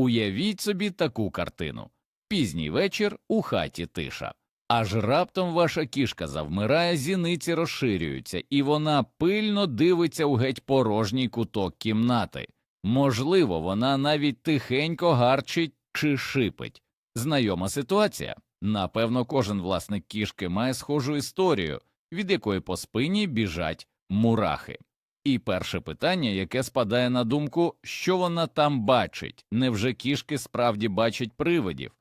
Уявіть собі таку картину пізній вечір у хаті тиша. Аж раптом ваша кішка завмирає, зіниці розширюються, і вона пильно дивиться у геть порожній куток кімнати. Можливо, вона навіть тихенько гарчить чи шипить. Знайома ситуація. Напевно, кожен власник кішки має схожу історію, від якої по спині біжать мурахи. І перше питання, яке спадає на думку, що вона там бачить, невже кішки справді бачать привидів?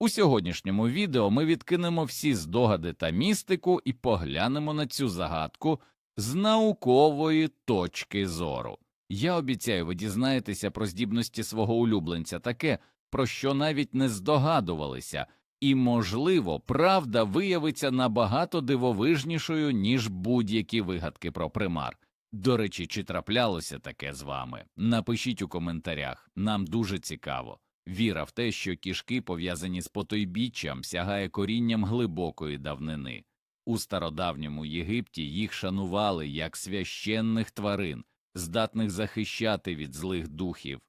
У сьогоднішньому відео ми відкинемо всі здогади та містику і поглянемо на цю загадку з наукової точки зору. Я обіцяю, ви дізнаєтеся про здібності свого улюбленця таке, про що навіть не здогадувалися, і, можливо, правда виявиться набагато дивовижнішою, ніж будь-які вигадки про примар. До речі, чи траплялося таке з вами? Напишіть у коментарях, нам дуже цікаво. Віра в те, що кішки, пов'язані з потойбіччям, сягає корінням глибокої давнини. У стародавньому Єгипті їх шанували як священних тварин, здатних захищати від злих духів.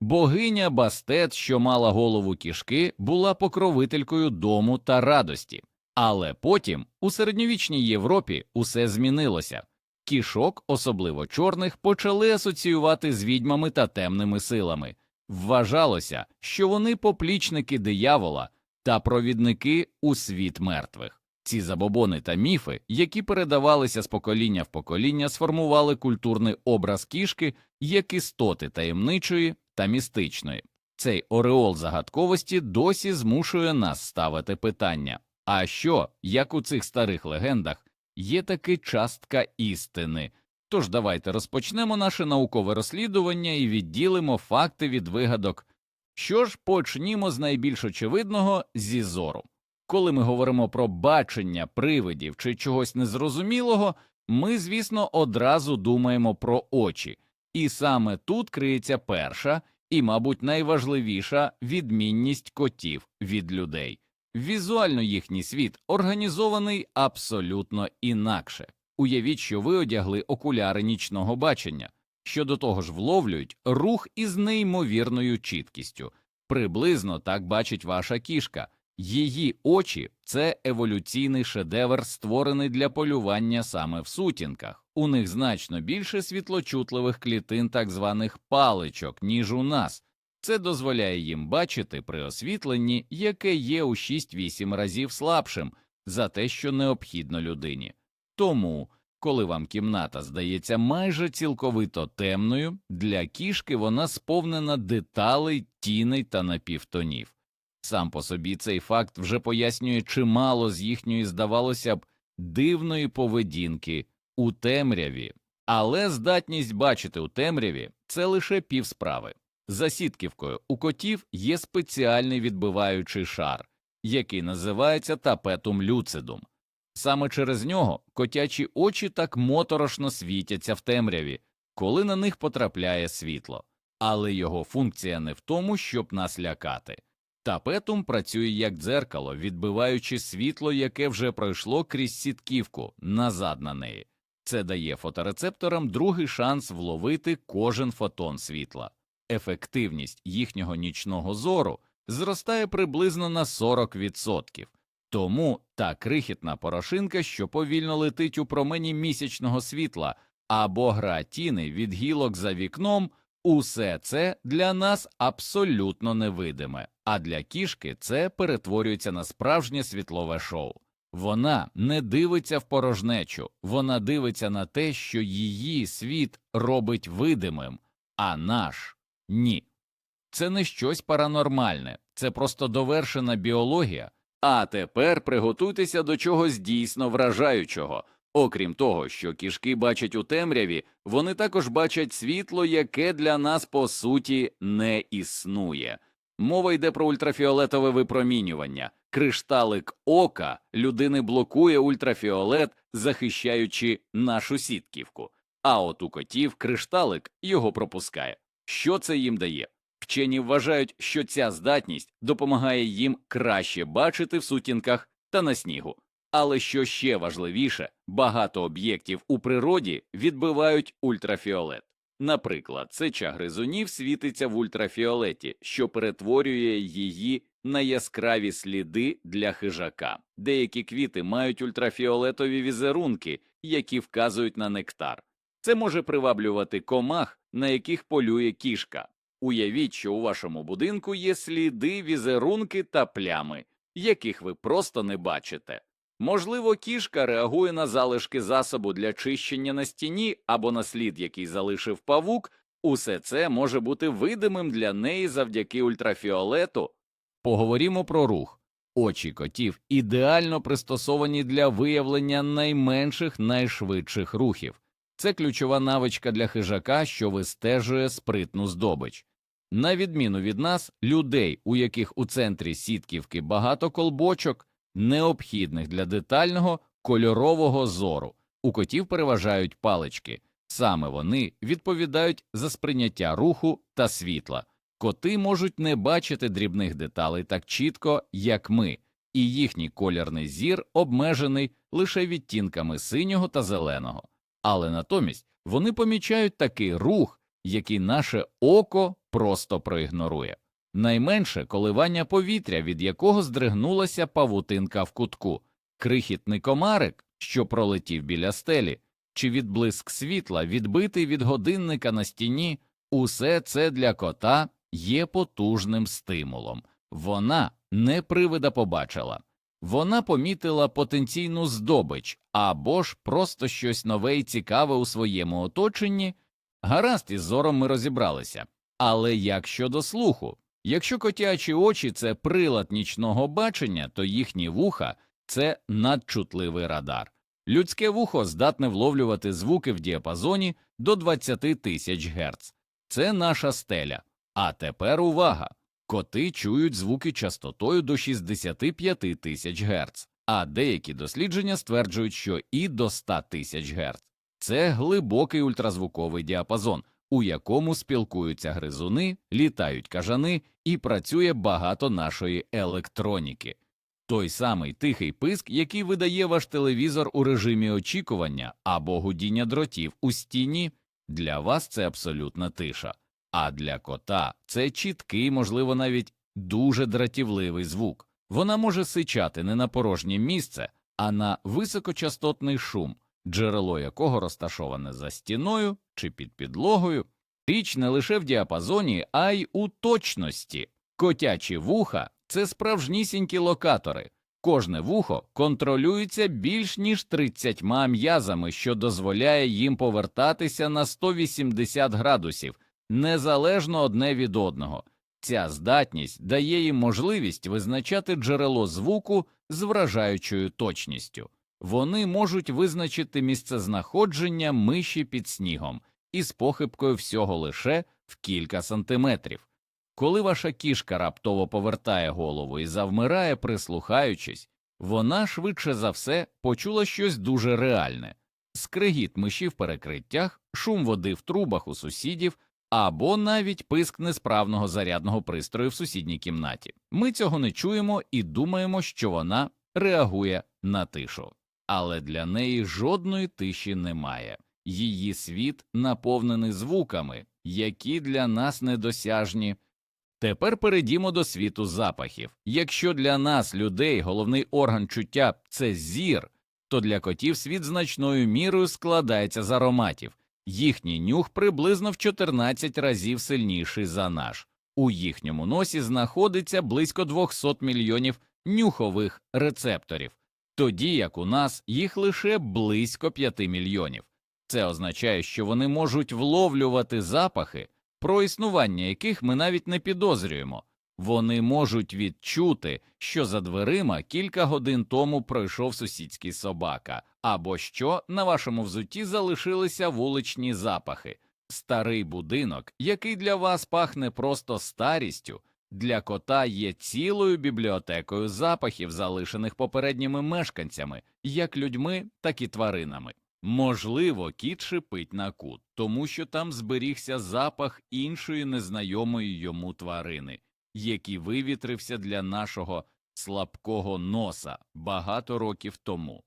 Богиня Бастет, що мала голову кішки, була покровителькою дому та радості. Але потім у середньовічній Європі усе змінилося. Кішок, особливо чорних, почали асоціювати з відьмами та темними силами. Вважалося, що вони поплічники диявола та провідники у світ мертвих. Ці забобони та міфи, які передавалися з покоління в покоління, сформували культурний образ кішки як істоти таємничої та містичної. Цей ореол загадковості досі змушує нас ставити питання а що, як у цих старих легендах, є таки частка істини. Тож давайте розпочнемо наше наукове розслідування і відділимо факти від вигадок. Що ж, почнімо з найбільш очевидного зі зору. Коли ми говоримо про бачення привидів чи чогось незрозумілого, ми, звісно, одразу думаємо про очі, і саме тут криється перша і, мабуть, найважливіша відмінність котів від людей. Візуально їхній світ організований абсолютно інакше. Уявіть, що ви одягли окуляри нічного бачення, що до того ж вловлюють рух із неймовірною чіткістю. Приблизно так бачить ваша кішка. Її очі це еволюційний шедевр, створений для полювання саме в сутінках. У них значно більше світлочутливих клітин, так званих паличок, ніж у нас. Це дозволяє їм бачити при освітленні, яке є у 6-8 разів слабшим за те, що необхідно людині. Тому, коли вам кімната здається майже цілковито темною, для кішки вона сповнена деталей, тіней та напівтонів. Сам по собі цей факт вже пояснює чимало з їхньої, здавалося б, дивної поведінки у темряві, але здатність бачити у темряві це лише півсправи. За сітківкою у котів є спеціальний відбиваючий шар, який називається тапетум люцидум. Саме через нього котячі очі так моторошно світяться в темряві, коли на них потрапляє світло, але його функція не в тому, щоб нас лякати. Тапетум працює як дзеркало, відбиваючи світло, яке вже пройшло крізь сітківку назад на неї. Це дає фоторецепторам другий шанс вловити кожен фотон світла. Ефективність їхнього нічного зору зростає приблизно на 40%. Тому та крихітна порошинка, що повільно летить у промені місячного світла, або гра тіни від гілок за вікном, усе це для нас абсолютно невидиме, а для кішки це перетворюється на справжнє світлове шоу. Вона не дивиться в порожнечу, вона дивиться на те, що її світ робить видимим, а наш ні. Це не щось паранормальне, це просто довершена біологія. А тепер приготуйтеся до чогось дійсно вражаючого. Окрім того, що кішки бачать у темряві, вони також бачать світло, яке для нас по суті не існує. Мова йде про ультрафіолетове випромінювання. Кришталик ока людини блокує ультрафіолет, захищаючи нашу сітківку. А от у котів кришталик його пропускає. Що це їм дає? Вчені вважають, що ця здатність допомагає їм краще бачити в сутінках та на снігу. Але що ще важливіше, багато об'єктів у природі відбивають ультрафіолет. Наприклад, сеча гризунів світиться в ультрафіолеті, що перетворює її на яскраві сліди для хижака. Деякі квіти мають ультрафіолетові візерунки, які вказують на нектар. Це може приваблювати комах, на яких полює кішка. Уявіть, що у вашому будинку є сліди, візерунки та плями, яких ви просто не бачите. Можливо, кішка реагує на залишки засобу для чищення на стіні або на слід, який залишив павук. Усе це може бути видимим для неї завдяки ультрафіолету. Поговоримо про рух. Очі котів ідеально пристосовані для виявлення найменших, найшвидших рухів. Це ключова навичка для хижака, що вистежує спритну здобич. На відміну від нас, людей, у яких у центрі сітківки багато колбочок, необхідних для детального кольорового зору, у котів переважають палички. Саме вони відповідають за сприйняття руху та світла. Коти можуть не бачити дрібних деталей так чітко, як ми, і їхній колірний зір обмежений лише відтінками синього та зеленого. Але натомість вони помічають такий рух, який наше око просто проігнорує. Найменше коливання повітря, від якого здригнулася павутинка в кутку, крихітний комарик, що пролетів біля стелі, чи відблиск світла, відбитий від годинника на стіні, усе це для кота є потужним стимулом. Вона не привида побачила, вона помітила потенційну здобич або ж просто щось нове і цікаве у своєму оточенні. Гаразд із зором ми розібралися. Але як щодо слуху? Якщо котячі очі це прилад нічного бачення, то їхні вуха це надчутливий радар. Людське вухо здатне вловлювати звуки в діапазоні до 20 тисяч Гц. Це наша стеля. А тепер увага! Коти чують звуки частотою до 65 тисяч Гц, а деякі дослідження стверджують, що і до 100 тисяч Гц. Це глибокий ультразвуковий діапазон, у якому спілкуються гризуни, літають кажани і працює багато нашої електроніки. Той самий тихий писк, який видає ваш телевізор у режимі очікування або гудіння дротів у стіні, для вас це абсолютна тиша, а для кота це чіткий, можливо, навіть дуже дратівливий звук. Вона може сичати не на порожнє місце, а на високочастотний шум, джерело якого розташоване за стіною чи під підлогою. Річ не лише в діапазоні, а й у точності. Котячі вуха це справжнісінькі локатори. Кожне вухо контролюється більш ніж 30 м'язами, що дозволяє їм повертатися на 180 градусів, незалежно одне від одного. Ця здатність дає їм можливість визначати джерело звуку з вражаючою точністю. Вони можуть визначити місцезнаходження миші під снігом із похибкою всього лише в кілька сантиметрів. Коли ваша кішка раптово повертає голову і завмирає, прислухаючись, вона швидше за все почула щось дуже реальне скригіт миші в перекриттях, шум води в трубах у сусідів або навіть писк несправного зарядного пристрою в сусідній кімнаті. Ми цього не чуємо і думаємо, що вона реагує на тишу. Але для неї жодної тиші немає. Її світ наповнений звуками, які для нас недосяжні. Тепер перейдімо до світу запахів. Якщо для нас, людей, головний орган чуття це зір, то для котів світ значною мірою складається з ароматів. Їхній нюх приблизно в 14 разів сильніший за наш. У їхньому носі знаходиться близько 200 мільйонів нюхових рецепторів, тоді як у нас їх лише близько 5 мільйонів. Це означає, що вони можуть вловлювати запахи, про існування яких ми навіть не підозрюємо. Вони можуть відчути, що за дверима кілька годин тому пройшов сусідський собака, або що на вашому взутті залишилися вуличні запахи. Старий будинок, який для вас пахне просто старістю, для кота є цілою бібліотекою запахів, залишених попередніми мешканцями, як людьми, так і тваринами. Можливо, кіт шипить на кут, тому що там зберігся запах іншої незнайомої йому тварини, який вивітрився для нашого слабкого носа багато років тому.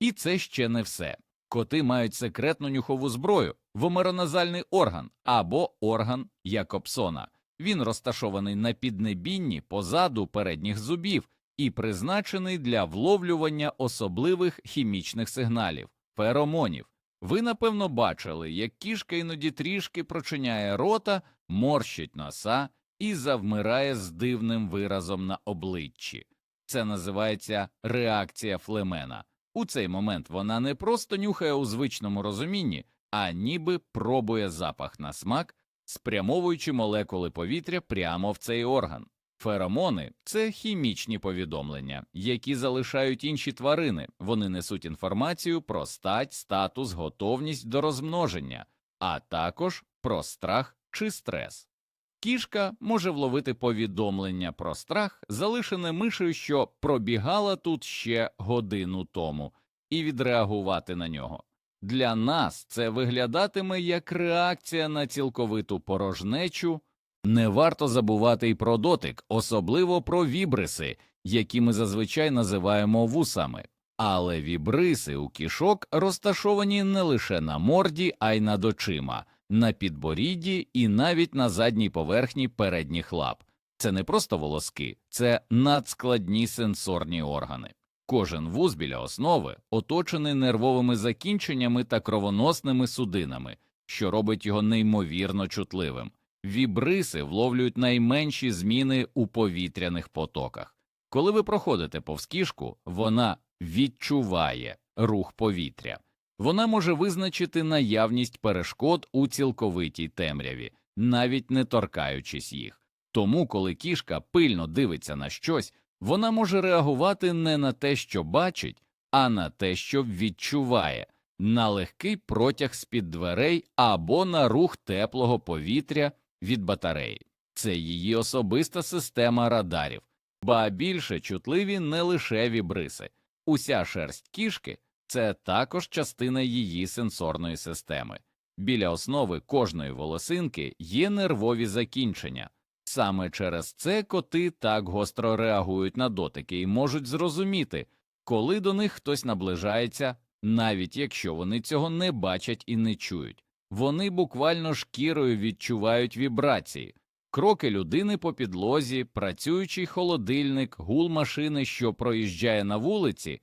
І це ще не все. Коти мають секретну нюхову зброю, вомероназальний орган або орган Якобсона. Він розташований на піднебінні позаду передніх зубів і призначений для вловлювання особливих хімічних сигналів феромонів. Ви напевно бачили, як кішка іноді трішки прочиняє рота, морщить носа і завмирає з дивним виразом на обличчі. Це називається реакція флемена. У цей момент вона не просто нюхає у звичному розумінні, а ніби пробує запах на смак, спрямовуючи молекули повітря прямо в цей орган. Феромони це хімічні повідомлення, які залишають інші тварини. Вони несуть інформацію про стать, статус, готовність до розмноження, а також про страх чи стрес. Кішка може вловити повідомлення про страх, залишене мишею, що пробігала тут ще годину тому, і відреагувати на нього. Для нас це виглядатиме як реакція на цілковиту порожнечу. Не варто забувати й про дотик, особливо про вібриси, які ми зазвичай називаємо вусами. Але вібриси у кішок розташовані не лише на морді, а й над очима, на підборідді і навіть на задній поверхні передніх лап. Це не просто волоски, це надскладні сенсорні органи. Кожен вуз біля основи оточений нервовими закінченнями та кровоносними судинами, що робить його неймовірно чутливим. Вібриси вловлюють найменші зміни у повітряних потоках. Коли ви проходите повз кішку, вона відчуває рух повітря. Вона може визначити наявність перешкод у цілковитій темряві, навіть не торкаючись їх. Тому, коли кішка пильно дивиться на щось, вона може реагувати не на те, що бачить, а на те, що відчуває, на легкий протяг з-під дверей або на рух теплого повітря від батареї. Це її особиста система радарів, ба більше чутливі не лише вібриси. Уся шерсть кішки це також частина її сенсорної системи. Біля основи кожної волосинки є нервові закінчення. Саме через це коти так гостро реагують на дотики і можуть зрозуміти, коли до них хтось наближається, навіть якщо вони цього не бачать і не чують. Вони буквально шкірою відчувають вібрації, кроки людини по підлозі, працюючий холодильник, гул машини, що проїжджає на вулиці,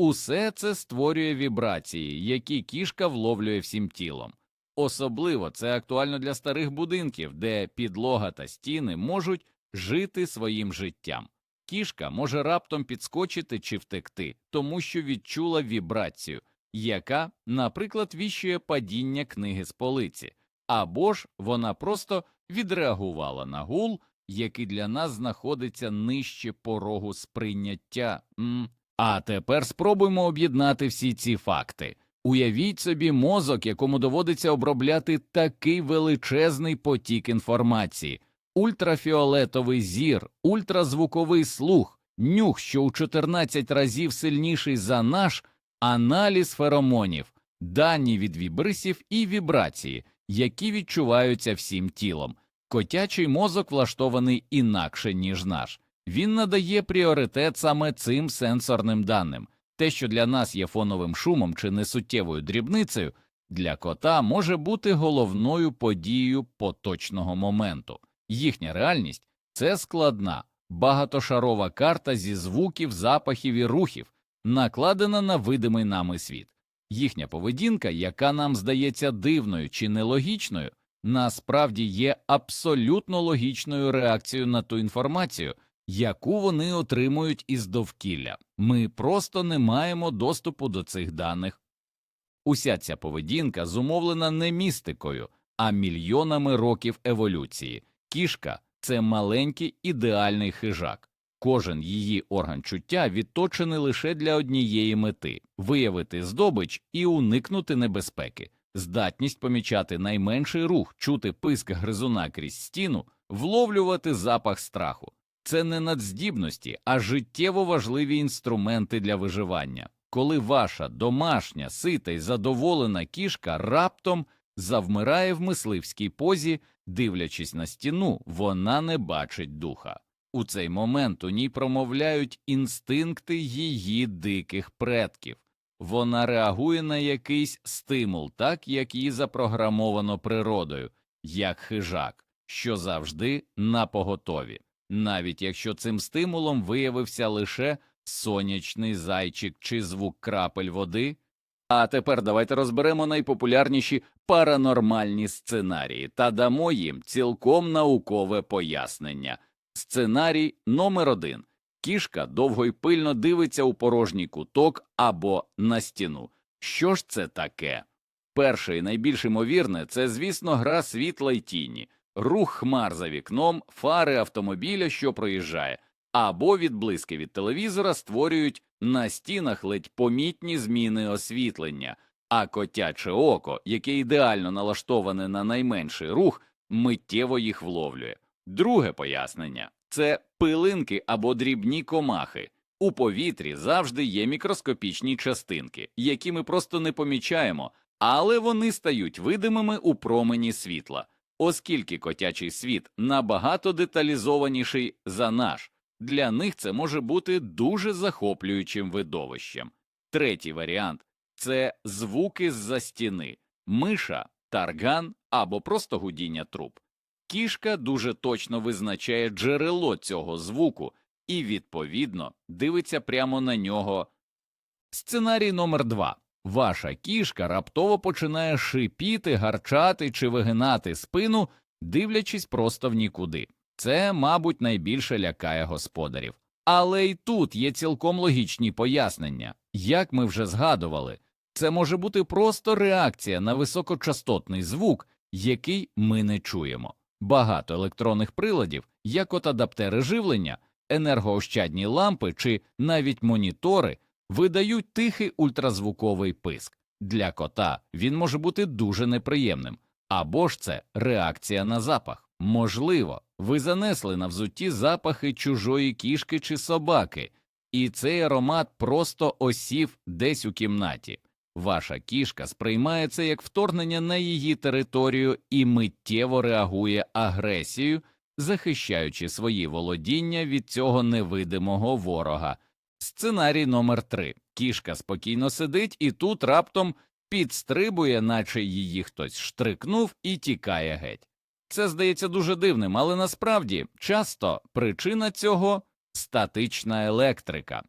усе це створює вібрації, які кішка вловлює всім тілом. Особливо це актуально для старих будинків, де підлога та стіни можуть жити своїм життям. Кішка може раптом підскочити чи втекти, тому що відчула вібрацію, яка, наприклад, віщує падіння книги з полиці, або ж вона просто відреагувала на гул, який для нас знаходиться нижче порогу сприйняття. М. А тепер спробуймо об'єднати всі ці факти. Уявіть собі мозок, якому доводиться обробляти такий величезний потік інформації, ультрафіолетовий зір, ультразвуковий слух, нюх, що у 14 разів сильніший за наш, аналіз феромонів, дані від вібрисів і вібрації, які відчуваються всім тілом. Котячий мозок влаштований інакше, ніж наш. Він надає пріоритет саме цим сенсорним даним. Те, що для нас є фоновим шумом чи несуттєвою дрібницею, для кота може бути головною подією поточного моменту. Їхня реальність це складна, багатошарова карта зі звуків, запахів і рухів, накладена на видимий нами світ. Їхня поведінка, яка нам здається дивною чи нелогічною, насправді є абсолютно логічною реакцією на ту інформацію, яку вони отримують із довкілля. Ми просто не маємо доступу до цих даних. Уся ця поведінка зумовлена не містикою, а мільйонами років еволюції. Кішка це маленький ідеальний хижак. Кожен її орган чуття відточений лише для однієї мети виявити здобич і уникнути небезпеки, здатність помічати найменший рух, чути писк гризуна крізь стіну, вловлювати запах страху. Це не надздібності, а життєво важливі інструменти для виживання. Коли ваша домашня, сита й задоволена кішка раптом завмирає в мисливській позі, дивлячись на стіну, вона не бачить духа. У цей момент у ній промовляють інстинкти її диких предків. Вона реагує на якийсь стимул, так як її запрограмовано природою, як хижак, що завжди на поготові, навіть якщо цим стимулом виявився лише сонячний зайчик чи звук крапель води. А тепер давайте розберемо найпопулярніші паранормальні сценарії та дамо їм цілком наукове пояснення. Сценарій номер один кішка довго й пильно дивиться у порожній куток або на стіну. Що ж це таке? Перше і найбільш ймовірне це, звісно, гра світла й тіні, рух хмар за вікном, фари автомобіля, що проїжджає, або відблиски від телевізора створюють на стінах ледь помітні зміни освітлення, а котяче око, яке ідеально налаштоване на найменший рух, миттєво їх вловлює. Друге пояснення це пилинки або дрібні комахи. У повітрі завжди є мікроскопічні частинки, які ми просто не помічаємо, але вони стають видимими у промені світла, оскільки котячий світ набагато деталізованіший за наш. Для них це може бути дуже захоплюючим видовищем. Третій варіант це звуки з-за стіни, миша, тарган або просто гудіння труб. Кішка дуже точно визначає джерело цього звуку і, відповідно, дивиться прямо на нього. Сценарій номер два. Ваша кішка раптово починає шипіти, гарчати чи вигинати спину, дивлячись просто в нікуди. Це, мабуть, найбільше лякає господарів. Але й тут є цілком логічні пояснення. Як ми вже згадували, це може бути просто реакція на високочастотний звук, який ми не чуємо. Багато електронних приладів, як от адаптери живлення, енергоощадні лампи чи навіть монітори, видають тихий ультразвуковий писк. Для кота він може бути дуже неприємним, або ж це реакція на запах. Можливо, ви занесли на взутті запахи чужої кішки чи собаки, і цей аромат просто осів десь у кімнаті. Ваша кішка сприймає це як вторгнення на її територію і миттєво реагує агресією, захищаючи свої володіння від цього невидимого ворога. Сценарій номер три кішка спокійно сидить і тут раптом підстрибує, наче її хтось штрикнув і тікає геть. Це здається дуже дивним, але насправді часто причина цього статична електрика.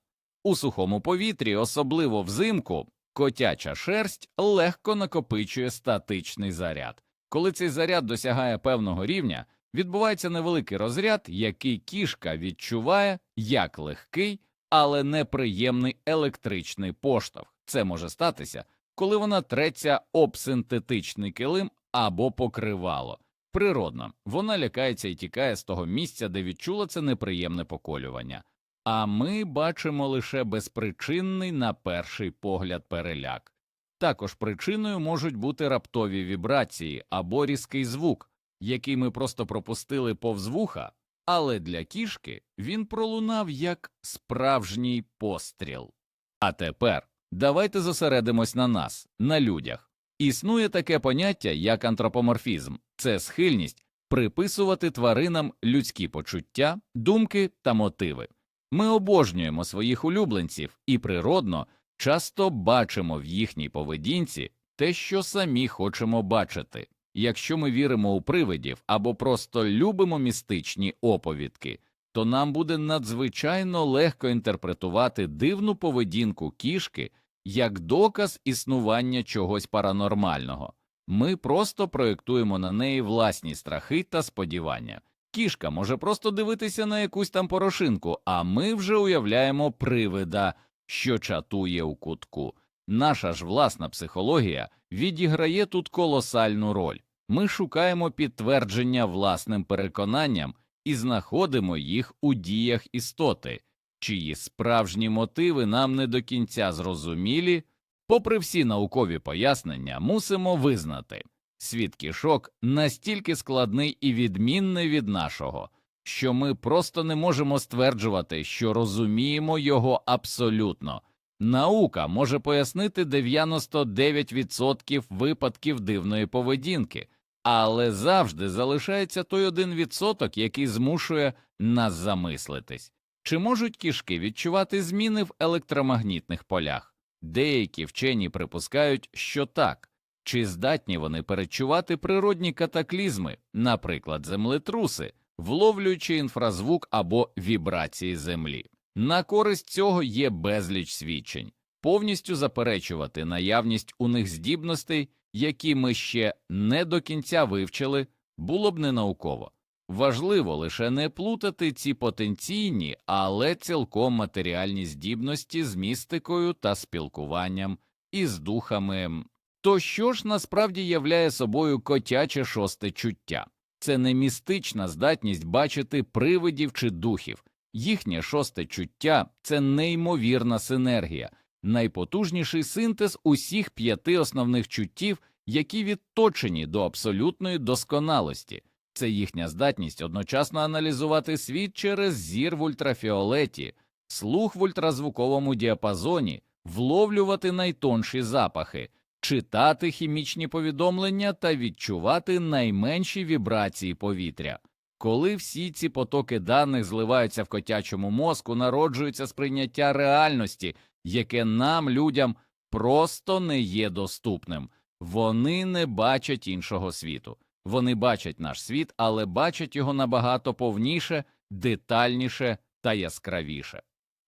У сухому повітрі, особливо взимку, котяча шерсть легко накопичує статичний заряд. Коли цей заряд досягає певного рівня, відбувається невеликий розряд, який кішка відчуває як легкий, але неприємний електричний поштовх. Це може статися, коли вона треться об синтетичний килим або покривало. Природно, вона лякається і тікає з того місця, де відчула це неприємне поколювання. А ми бачимо лише безпричинний на перший погляд переляк. Також причиною можуть бути раптові вібрації або різкий звук, який ми просто пропустили повз вуха, але для кішки він пролунав як справжній постріл. А тепер давайте зосередимось на нас, на людях. Існує таке поняття, як антропоморфізм це схильність приписувати тваринам людські почуття, думки та мотиви. Ми обожнюємо своїх улюбленців і природно часто бачимо в їхній поведінці те, що самі хочемо бачити. Якщо ми віримо у привидів або просто любимо містичні оповідки, то нам буде надзвичайно легко інтерпретувати дивну поведінку кішки як доказ існування чогось паранормального. Ми просто проєктуємо на неї власні страхи та сподівання. Кішка може просто дивитися на якусь там порошинку, а ми вже уявляємо привида, що чатує у кутку. Наша ж власна психологія відіграє тут колосальну роль. Ми шукаємо підтвердження власним переконанням і знаходимо їх у діях істоти, чиї справжні мотиви нам не до кінця зрозумілі. Попри всі наукові пояснення, мусимо визнати світ кішок настільки складний і відмінний від нашого, що ми просто не можемо стверджувати, що розуміємо його абсолютно. Наука може пояснити 99% випадків дивної поведінки, але завжди залишається той 1%, який змушує нас замислитись. Чи можуть кішки відчувати зміни в електромагнітних полях? Деякі вчені припускають, що так. Чи здатні вони перечувати природні катаклізми, наприклад, землетруси, вловлюючи інфразвук або вібрації землі? На користь цього є безліч свідчень, повністю заперечувати наявність у них здібностей, які ми ще не до кінця вивчили, було б не науково. Важливо лише не плутати ці потенційні, але цілком матеріальні здібності з містикою та спілкуванням із духами. То що ж насправді являє собою котяче шосте чуття? Це не містична здатність бачити привидів чи духів. Їхнє шосте чуття це неймовірна синергія, найпотужніший синтез усіх п'яти основних чуттів, які відточені до абсолютної досконалості. Це їхня здатність одночасно аналізувати світ через зір в ультрафіолеті, слух в ультразвуковому діапазоні, вловлювати найтонші запахи, читати хімічні повідомлення та відчувати найменші вібрації повітря. Коли всі ці потоки даних зливаються в котячому мозку, народжується сприйняття реальності, яке нам, людям, просто не є доступним. Вони не бачать іншого світу. Вони бачать наш світ, але бачать його набагато повніше, детальніше та яскравіше.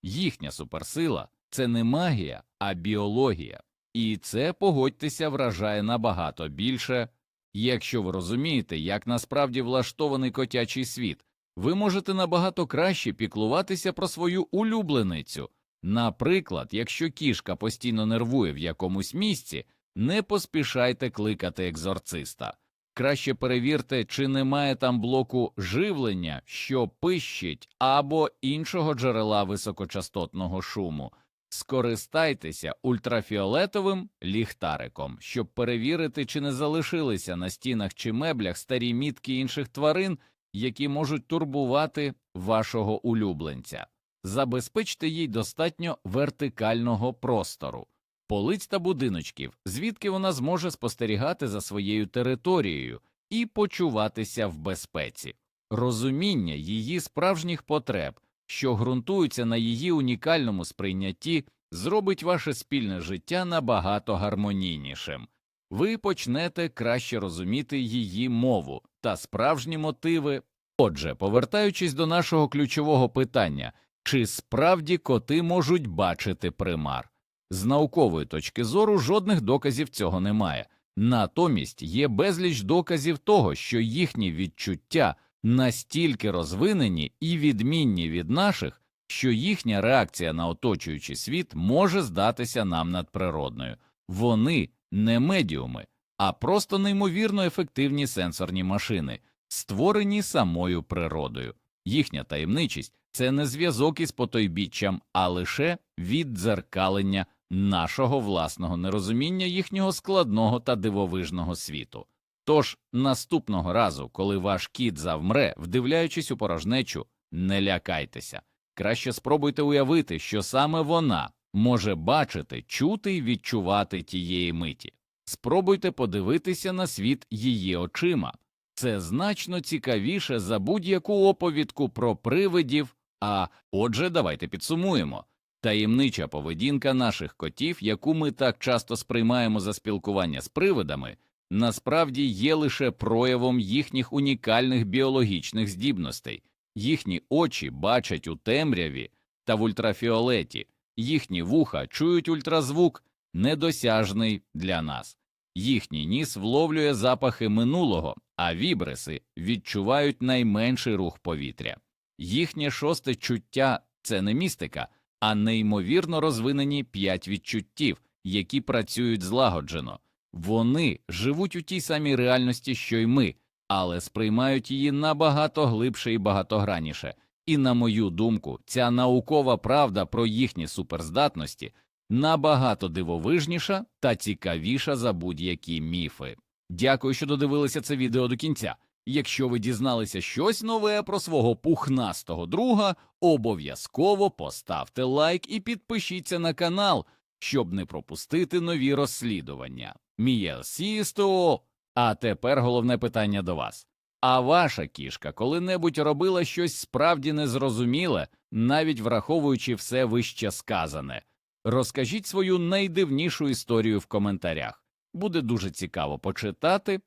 Їхня суперсила це не магія, а біологія, і це, погодьтеся, вражає набагато більше. Якщо ви розумієте, як насправді влаштований котячий світ, ви можете набагато краще піклуватися про свою улюбленицю. Наприклад, якщо кішка постійно нервує в якомусь місці, не поспішайте кликати екзорциста. Краще перевірте, чи немає там блоку живлення, що пищить, або іншого джерела високочастотного шуму. Скористайтеся ультрафіолетовим ліхтариком, щоб перевірити, чи не залишилися на стінах чи меблях старі мітки інших тварин, які можуть турбувати вашого улюбленця. Забезпечте їй достатньо вертикального простору полиць та будиночків, звідки вона зможе спостерігати за своєю територією і почуватися в безпеці, розуміння її справжніх потреб, що ґрунтуються на її унікальному сприйнятті, зробить ваше спільне життя набагато гармонійнішим. Ви почнете краще розуміти її мову та справжні мотиви. Отже, повертаючись до нашого ключового питання, чи справді коти можуть бачити примар? З наукової точки зору жодних доказів цього немає. Натомість є безліч доказів того, що їхні відчуття настільки розвинені і відмінні від наших, що їхня реакція на оточуючий світ може здатися нам надприродною. Вони не медіуми, а просто неймовірно ефективні сенсорні машини, створені самою природою. Їхня таємничість це не зв'язок із потойбіччям, а лише віддзеркалення нашого власного нерозуміння їхнього складного та дивовижного світу. Тож наступного разу, коли ваш кіт завмре, вдивляючись у порожнечу, не лякайтеся, краще спробуйте уявити, що саме вона може бачити, чути і відчувати тієї миті. Спробуйте подивитися на світ її очима. Це значно цікавіше за будь-яку оповідку про привидів. А отже, давайте підсумуємо. Таємнича поведінка наших котів, яку ми так часто сприймаємо за спілкування з привидами, насправді є лише проявом їхніх унікальних біологічних здібностей, їхні очі бачать у темряві та в ультрафіолеті, їхні вуха чують ультразвук, недосяжний для нас, їхній ніс вловлює запахи минулого, а вібриси відчувають найменший рух повітря. Їхнє шосте чуття це не містика а неймовірно розвинені п'ять відчуттів, які працюють злагоджено. Вони живуть у тій самій реальності, що й ми, але сприймають її набагато глибше і багатогранніше. І, на мою думку, ця наукова правда про їхні суперздатності набагато дивовижніша та цікавіша за будь-які міфи. Дякую, що додивилися це відео до кінця. Якщо ви дізналися щось нове про свого пухнастого друга, обов'язково поставте лайк і підпишіться на канал, щоб не пропустити нові розслідування. Мієсісто! А тепер головне питання до вас. А ваша кішка коли-небудь робила щось справді незрозуміле, навіть враховуючи все вище сказане? Розкажіть свою найдивнішу історію в коментарях. Буде дуже цікаво почитати.